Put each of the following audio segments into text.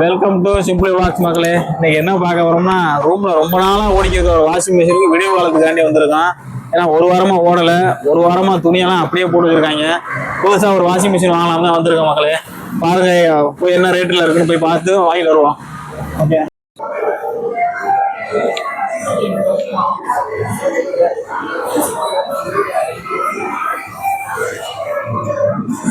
Welcome to simply walks மக்களே. இன்னைக்கு என்ன பார்க்க வரோம்னா ரூம்ல ரொம்ப நாளா ஓடிக்கிற ஒரு வாஷிங் மிஷினுக்கு வீடியோ காலத்துக்காண்டி வந்திருக்கான். ஏன்னா ஒரு வாரமா ஓடல. ஒரு வாரமா துணியெல்லாம் அப்படியே போட்டு வச்சிருக்காங்க. புதுசா ஒரு வாஷிங் மிஷின் வாங்கலாம் தான் வந்திருக்கோம் மக்களே. பாருங்க போய் என்ன ரேட்ல இருக்குன்னு போய் பார்த்து வாங்கிட்டு வருவோம். ஓகே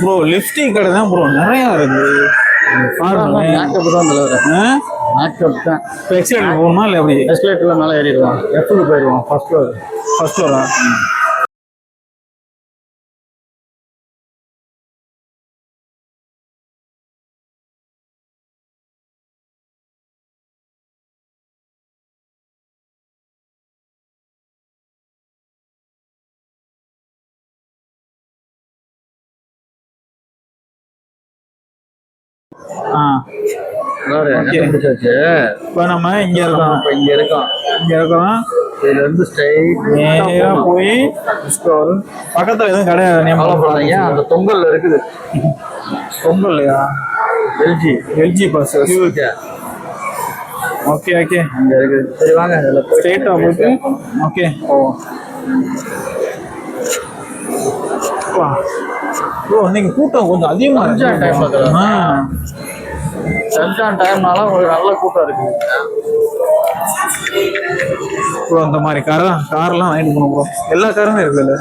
ப்ரோ லிப்ஸ்டிக் கடை தான் ப்ரோ நிறையா இருக்குது மேக்கப் தான் தலைவர். மேக்கப் தான். இப்போ எக்ஸிலேட்டர் போகணுமா இல்லை எப்படி எஸ்கலேட்டர்ல மேலே ஏறிடுவோம். எஃப்க்கு போயிடுவோம் ஃபர்ஸ்ட் ஃப்ளோர் ஃபர்ஸ்ட் ஃப்ளோரா இப்போ நம்ம இங்கே இருக்கோம். இப்போ இங்கே இருக்கோம். இங்கே இருக்கோம். இதுல இருந்து ஸ்ட்ரைட் நேரா போய் பக்கத்துல எதுவும் கடை கவலைப்படாதீங்க அந்த தொங்கல்ல இருக்குது. இல்லையா LG LG bus okay okay அங்க இருக்குது. சரி வாங்க. இதில் போய் ஸ்ட்ரெயிட்டா போயிட்டு. ஓகே போவோம். ப்ரோ இன்னைக்கு கூட்டம் கொஞ்சம் அதிகமா இருக்கு. சென்டான் டைம்னால உங்களுக்கு நல்ல கூட்டம் இருக்குது ப்ரோ இந்த மாதிரி கார் கார்லாம் வாங்கிட்டு போகணும் ப்ரோ. எல்லா காருமே இருக்குல்ல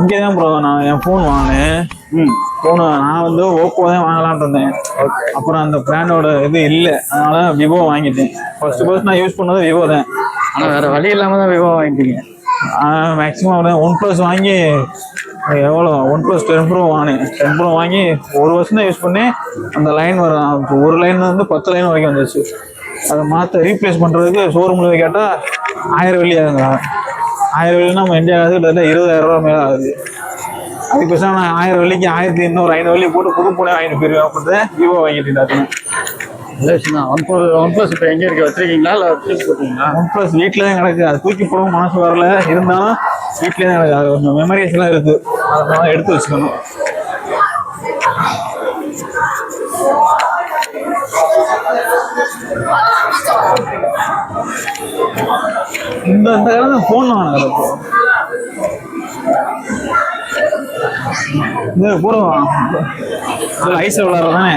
இங்கே தான் ப்ரோ நான் என் ஃபோன் வாங்கினேன். ம். ஃபோனு நான் வந்து ஓப்போ தான் வாங்கலாம்னு இருந்தேன். அப்புறம் அந்த பிராண்டோட இது இல்லை. அதனால விவோ வாங்கிட்டேன். ஃபர்ஸ்ட் ஃபர்ஸ்ட் நான் யூஸ் பண்ணது விவோ தான். ஆனால் வேற வழி இல்லாம தான் விவோ வாங்கிட்டீங்க. மேக்ஸிமம் ஒன் ப்ளஸ் வாங்கி எவ்வளோ ஒன் ப்ளஸ் டென் ப்ரோ வாங்கினேன். டென் ப்ரோ வாங்கி ஒரு வருஷம் தான் யூஸ் பண்ணி அந்த லைன் வரும் இப்போ ஒரு லைன் வந்து பத்து லைன் வரைக்கும் வந்துச்சு. அதை மாற்ற ரீப்ளேஸ் பண்ணுறதுக்கு ஷோரூமில் கேட்டால் ஆயிரம் வெள்ளி ஆகுங்க. ஆயிரம் வெள்ளி நம்ம இந்தியா ஆகுது கிட்டத்தட்ட இருபதாயிரம் ரூபா மேலே ஆகுது. அதுக்கு பேசாம நான் ஆயிரம் வெள்ளிக்கு ஆயிரத்தி இன்னொரு ஐநூறு வெள்ளி போட்டு புது போனே வாங்கிட்டு போயிருவேன். அப்படின்னு விவோ வாங்கிட்டு நல்ல விஷயம் தான் ஒன் ப்ளஸ் ஒன் ப்ளஸ் இப்போ எங்கே இருக்கு? வச்சிருக்கீங்களா? இல்லை வச்சு போட்டீங்களா ஒன் ப்ளஸ் வீட்டில் தான் கிடக்கு. அது தூக்கி போடவும் மனசு வரல. இருந்தாலும் வீட்டிலே தான் கிடக்கு அது கொஞ்சம் மெமரிஸ் எல்லாம் இருக்கு. அதனால எடுத்து வச்சுக்கணும். இந்த இந்த காலம் ஃபோன் வாங்கினது இப்போ இது போடுவோம் ஐஸில் விளாட்றது தானே?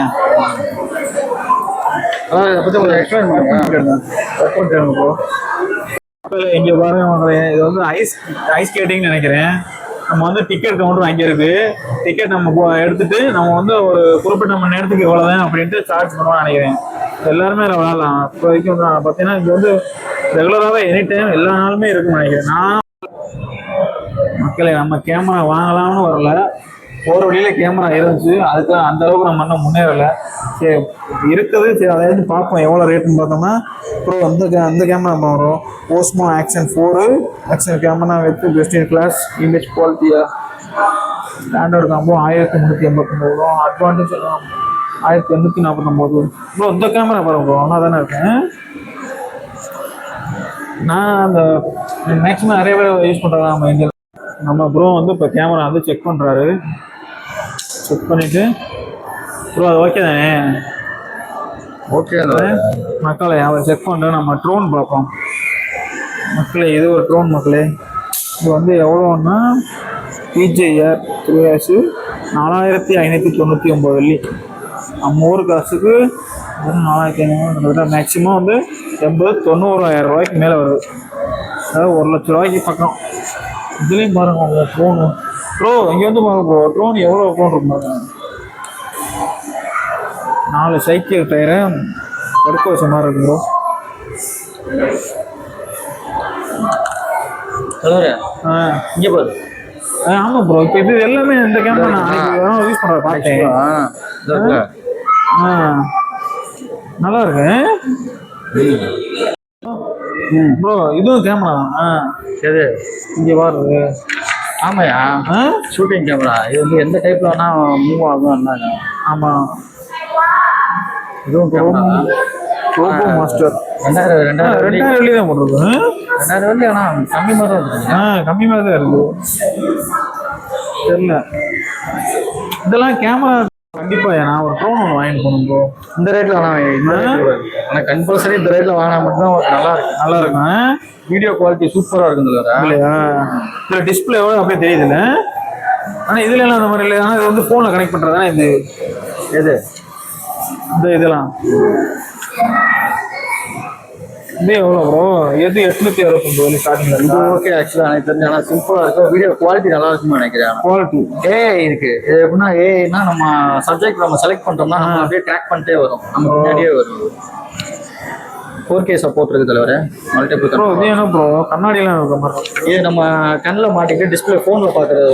அதான் இதை பற்றி கொஞ்சம் எக்ஸ்பிளைன் பண்ணுங்க. இங்க பாருங்க இது வந்து ஐஸ் ஐஸ் ஸ்கேட்டிங் நினைக்கிறேன். நம்ம வந்து டிக்கெட் கவுண்டர் வாங்கியிருக்கு டிக்கெட் நம்ம எடுத்துட்டு நம்ம வந்து ஒரு குறிப்பிட்ட மணி நேரத்துக்கு இவ்வளவுதான் அப்படின்ட்டு சார்ஜ் பண்ணுவோம் நினைக்கிறேன். எல்லாருமே அதை விளாடலாம் இப்போ வரைக்கும் பார்த்தீங்கன்னா இங்கே வந்து ரெகுலராகவே எனி டைம் எல்லா நாளுமே இருக்குன்னு நினைக்கிறேன். நான் மக்களே நம்ம கேமரா வாங்கலாம்னு வரல. போகிற வழியில கேமரா இருந்துச்சு. அதுக்கு அந்த அளவுக்கு நம்ம இன்னும் முன்னேறலை. சரி இருக்குது. சரி அதாவது பார்ப்போம். எவ்வளோ ரேட்டுன்னு பார்த்தோம்னா ப்ரோ அந்த கே- அந்த கேமரா வரும் Osmo action four action camera with best in class image குவாலிட்டியாக ஸ்டாண்டர்ட் காம்போ ஆயிரத்தி முந்நூற்றி எண்பத்தொம்பது ரூபா. அட்வான்டேஜ் ஆயிரத்தி எண்ணூற்றி நாற்பத்தொம்போது ப்ரோ இந்த கேமரா பாருங்க ப்ரோ நல்லா தானே இருக்கேன். நான் அந்த மேக்ஸிமம் நிறைய பேர் யூஸ் பண்ணுறாங்க நம்ம இந்தியாவில் நம்ம ப்ரோ வந்து இப்போ கேமரா வந்து செக் பண்ணுறாரு செக் பண்ணிவிட்டு ப்ரோ அது ஓகே தானே? ஓகே மக்களை அவர் செக் பண்ணுறோம் நம்ம ட்ரோன் பார்ப்போம். மக்களே இது ஒரு ட்ரோன் மக்களே. இது வந்து எவ்வளோன்னா பிஜேஆர் த்ரீ ஹேஷு நாலாயிரத்தி ஐநூற்றி தொண்ணூற்றி ஒம்பது வெள்ளி நம்ம ஊர் காசுக்கு நாலாயிரத்தி ஐநூறு மேக்ஸிமம் வந்து எண்பது தொண்ணூறாயிரம் ரூபாய்க்கு மேலே வருது. அதாவது ஒரு லட்ச ரூபாய்க்கு பக்கம். இதுலேயும் பாருங்க ட்ரோனு ப்ரோ இங்கே வந்து பாருங்க ப்ரோ ட்ரோன் எவ்வளோ ட்ரோன் இருக்கு பாருங்க. நாலு சைக்கிள் டயரை வச்ச மாதிரி இருக்கு ப்ரோ ஆ. இங்கே பாரு. ஆ, ஆமா ப்ரோ இப்போ இது எல்லாமே இந்த கேமரா நான் யூஸ் பண்ணுற பார்த்தேன் ஆ, நல்லா இருக்கு. ப்ரோ இதுவும் கேமரா ஆ. சரி இங்கே பாருங்க ஆமாயா? ஷூட்டிங் கேமரா இது வந்து எந்த டைப்ல வேணா மூவ் ஆகும் என்னங்க ஆமாம் ரோபோ மாஸ்டர் ரெண்டாயிரம் ரெண்டாயிரம் ரெண்டாயிரம் வெள்ளி தான் போட்டிருக்கு ரெண்டாயிரம் வெள்ளி ஆனால் கம்மி மாதிரி தான் இருக்குது ஆ கம்மி மாதிரி தான் இருக்கு. தெரியல. இதெல்லாம் கேமரா கண்டிப்பா நான் ஒரு ட்ரோன் ஒன்று வாங்கிட்டு போகணும் ப்ரோ இந்த இந்த ரேட்ல ஆனால் கம்பல்சரி இந்த ரேட்ல வாங்கினா மட்டும் தான் நல்லா இருக்கு நல்லா இருக்கும்? வீடியோ குவாலிட்டி சூப்பரா இருக்கும் இதுல இதுல டிஸ்பிளே அப்படியே தெரியுதுல்ல? ஆனா இதுல எல்லாம் அந்த மாதிரி இல்லை ஆனா இது வந்து போன்ல கனெக்ட் பண்றதுனா இது? எது? இந்த இதெல்லாம். இது எவ்வளோ ப்ரோ எது எட்நூத்தி அறுபத்தொம்பது இது ஓகே ஆக்சுவலா எனக்கு தெரிஞ்சு ஆனால் சிம்பிளா இருக்கும் வீடியோ குவாலிட்டி நல்லா இருக்கும்னு நினைக்கிறேன் குவாலிட்டி ஏஐ இருக்கு. இது எப்படின்னா ஏஐனா நம்ம சப்ஜெக்ட் நம்ம செலக்ட் பண்ணிட்டோம்னா நம்ம அப்படியே ட்ராக் பண்ணிட்டே வரும். நம்ம முன்னாடியே வரும். ஃபோர் கே சப்போர்ட் இருக்கு தலைவர். மல்டிபிள் ப்ரோ இது என்ன ப்ரோ கண்ணாடிலாம் இருக்க மாதிரி. இது நம்ம கண்ணில் மாட்டிக்கிட்டு டிஸ்பிளே ஃபோனில் பார்க்கறது.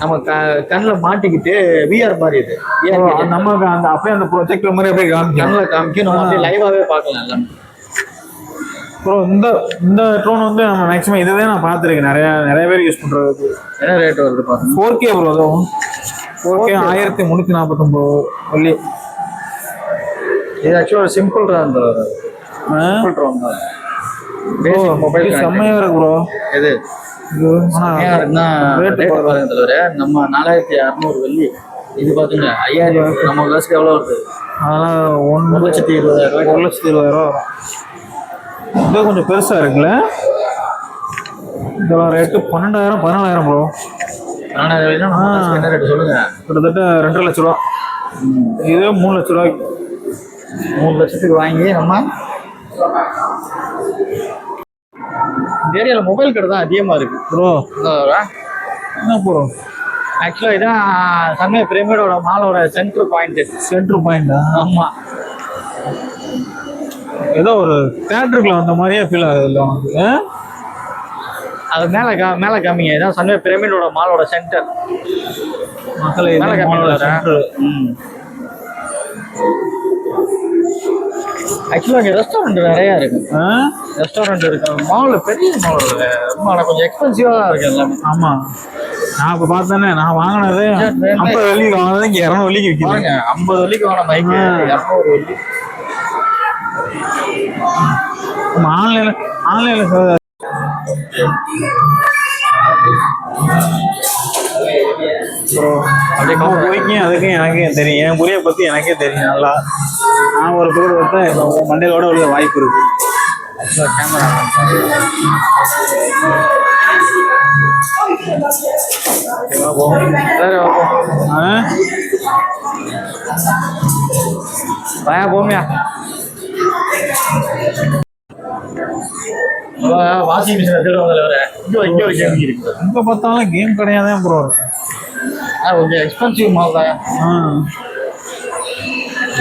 நம்ம க கண்ணில் மாட்டிக்கிட்டு விஆர் மாதிரி இது. ப்ரோ, நமக்கு அந்த அப்படியே அந்த ப்ரொஜெக்டர் மாதிரி அப்படியே கண்ணில் காமிக்கும் நம்ம அப்படியே லைவாகவே பார்க்கலாம் எல்லாமே ப்ரோ இந்த இந்த ட்ரோன் வந்து நம்ம மேக்ஸிமம் இதுதான் நான் பார்த்துருக்கேன். நிறைய நிறைய பேர் யூஸ் பண்றது என்ன ரேட் வருது பாருங்க ஃபோர் கே ப்ரோ அதுவும் ஃபோர் கே ஆயிரத்தி முந்நூற்றி நாற்பத்தொம்பது இது ஆக்சுவலாக ஒரு சிம்பிள் ட்ரோன் தான் மொபைல் செம்மையா இருக்கு ப்ரோ எது? நம்ம நாலாயிரத்தி அறநூறு வெள்ளி. இது பாத்துங்க ஐயாயிரம் நம்ம காசுக்கு எவ்வளோ வருது? அதெல்லாம் ஒன்று லட்சத்தி இருபதாயிரம் ஒரு லட்சத்தி இருபதாயிரம் இது கொஞ்சம் பெருசா இருக்குல்ல? இதெல்லாம் ரேட்டு பன்னெண்டாயிரம் பதினாலாயிரம் ப்ரோ நாலாயிரம் ரூபாய்னா நம்ம காசுக்கு என்ன ரேட் சொல்லுங்க? கிட்டத்தட்ட ரெண்டரை லட்ச ரூபா. இது மூணு லட்ச ரூபாய்க்கு. மூணு லட்சத்துக்கு வாங்கி நம்ம இந்த ஏரியாவில் மொபைல் கடை தான் அதிகமாக இருக்கு. ப்ரோ என்ன ப்ரோ ஆக்சுவலாக இதான் சமய பிரமிடோட மாலோட சென்ட்ரல் பாயிண்ட் சென்ட்ரு பாயிண்டா ஆமாம் ஏதோ ஒரு தேட்டருக்குள்ள வந்த மாதிரியே ஃபீல் ஆகுது இல்லை உனக்கு? அது மேலே கா மேலே காமிங்க. இதான் சமய பிரமிடோட மாலோட சென்டர் மக்களை மேலே காமிங்க. ம். ஆக்சுவலாக இங்கே ரெஸ்டாரண்ட் நிறையா இருக்கு? ரெஸ்டாரண்ட் இருக்கு. மால் பெரிய மால் இருக்கு. ரொம்ப ஆனால் கொஞ்சம் எக்ஸ்பென்சிவாக தான் இருக்கு எல்லாமே. ஆமா. நான் இப்ப பார்த்தேனே நான் வாங்கினது ஐம்பது வெள்ளிக்கு வாங்கினது இங்க இரநூறு வெள்ளிக்கு விற்கிறேன் பாருங்க ஐம்பது வள்ளிக்கு வாங்கின பைக் இரநூறு வள்ளி. ஆன்லைன்ல ஆன்லைன்ல ப்ரோ அப்படியே குறிக்கும் அதுக்கும் எனக்கே தெரியும். என் குறியை பத்தி எனக்கே தெரியும் நல்லா. நான் ஒரு ஒருத்தன் உன் மண்டையிலோட உள்ள வாய்ப்பு இருக்கு. கேமரா போமியா வாஷிங் மிஷின் எடுத்துட்டு எங்க பார்த்தாலும் கேம் கிடையாதான் ப்ரோ கொஞ்சம் எக்ஸ்பென்சிவ் மால் தான். ஆ.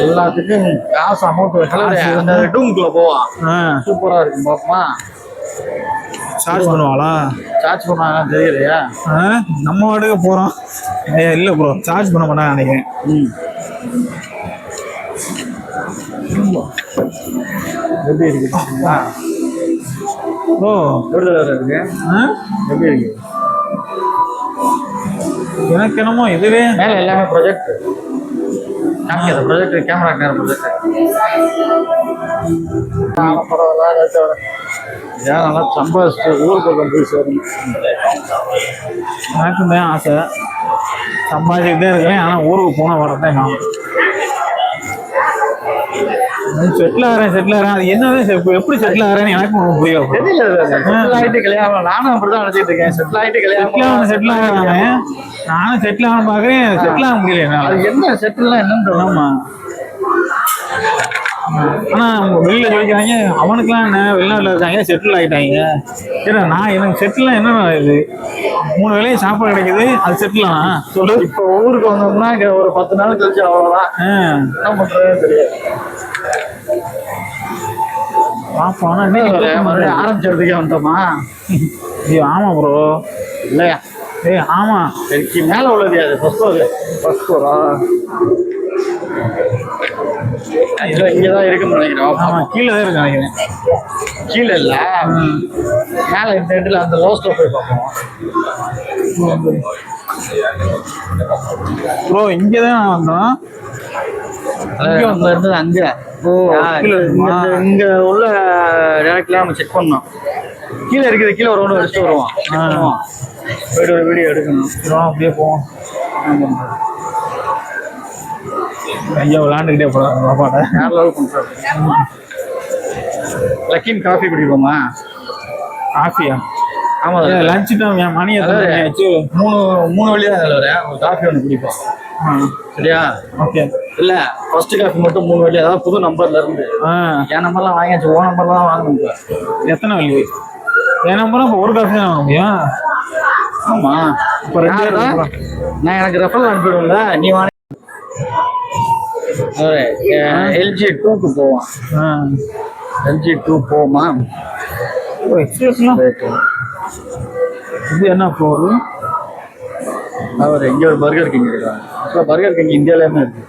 எல்லாத்துக்கும் காசு அமௌண்ட் அந்த ரூம்குள்ள போவான் சூப்பரா இருக்கும் பாப்பா சார்ஜ் பண்ணுவாளா? சார்ஜ் பண்ணாங்க தெரியலையா? நம்ம வாட்டுக்கு போறோம். இல்ல ப்ரோ சார்ஜ் பண்ண மாட்டாங்க நினைக்கிறேன் எப்படி இருக்கு? ப்ரோ எப்படி இருக்கு? எப்படி இருக்கு எனக்கு என்னமோ இதுவே மேல எல்லாமே ப்ரொஜெக்ட் காமிக்காத ப்ரொஜெக்ட் கேமரா நேரம் ப்ரொஜெக்ட் ஏன் நல்லா சம்பாதிச்சு ஊருக்கு பக்கம் போய் சேரணும். எனக்கும் தான் ஆசை. சம்பாதிச்சுக்கிட்டே இருக்கேன் ஆனால் ஊருக்கு போனால் வரதான் நான். செட்டில் ஆகிறேன் செட்டில் ஆகிறேன் அது என்னது? செ- எப்படி செட்டில் ஆகிறேன்னு எனக்கு ஒன்றும் புரியல. செட்டில் ஆகிட்டு கல்யாணம் நானும் அப்படிதான் நினைச்சிட்டு இருக்கேன். செட்டில் ஆகிட்டு கல்யாணம் செட்டில் ஆகிறாங்க நானும் செட்டில் ஆகணும் பார்க்குறேன் செட்டில் ஆக முடியல அது என்ன செட்டில்னா என்னன்னு. ஆமா. ஆனா வெளியில சொல்லிக்கிறாங்க அவனுக்குலாம் என்ன? வெளிநாட்டுல இருக்காங்க செட்டில் ஆகிட்டாங்க ஏன்னா நான் எனக்கு செட்டில் என்ன இது? மூணு வேளையும் சாப்பாடு கிடைக்குது அது செட்டில் சொல்லு. இப்போ ஊருக்கு வந்தோம்னா இங்க ஒரு பத்து நாள் கழிச்சு அவ்வளவுதான். ஆ, என்ன பண்றதே தெரியாது. பாப்போம். ஆனா என்ன இன்னைக்கு ஒரு தூக்கம் மறுபடியும். ஆரம்பிச்சதுக்கே வந்தோமா ஐயோ, ஆமா ப்ரோ இல்லையா ஏய் ஆமா. சரிக்கு மேல உள்ளது அது ஃபர்ஸ்ட் ஃப்ளோர் ஃபர்ஸ்ட் ப்ரோ இதுல இங்கதான் இருக்குன்னு நினைக்கிறேன். ஆமா கீழே தான் இருக்கு நினைக்கிறேன். கீழே இல்ல. மேல இந்த இடத்துல அந்த லோஸ்ட்ல போய் பார்ப்போம் ப்ரோ இங்கே தான் வந்தோம். வந்து இருந்தது அங்க. ஓ இங்க உள்ள டேரக்ட்ல நம்ம செக் பண்ணோம். கீழே இருக்குது. கீழே ஒரு அடிச்சுட்டு வருவோம். போயிட்டு ஒரு வீடியோ எடுக்கணும். அப்படியே போவோம். ஐயா விளாண்டுக்கிட்டே போகிறாங்க பாப்பாட்ட வேற லெவல் லக்கின் காஃபி குடிப்போமா காஃபியா ஆமா லஞ்ச் என் மணி மணி மூணு மூணு வழி தான் தலைவரே ஒரு காஃபி ஒன்று குடிப்போம் சரியா? ஓகே. இல்ல ஃபர்ஸ்ட் காஃபி மட்டும் மூணு வழி அதாவது புது நம்பர்ல இருந்து. என் நம்பர்லாம் வாங்கியாச்சு ஓ நம்பர்லாம் வாங்கணும் இப்ப. எத்தனை வழி? என் நம்பரும் இப்போ ஒரு காஃபி தான் வாங்க முடியும் ஆமா. இப்போ ரெண்டு. நான் எனக்கு ரெஃபரல் அனுப்பிடுவேன்ல நீ வாங்க எல்ஜி டூக்கு போவான். எல்ஜி டூ போமா? இது என்ன ஃப்ளோரு அவர் இங்க ஒரு பர்கர் கிங் இருக்காங்க இந்தியாவில் இந்தியாவிலேருந்து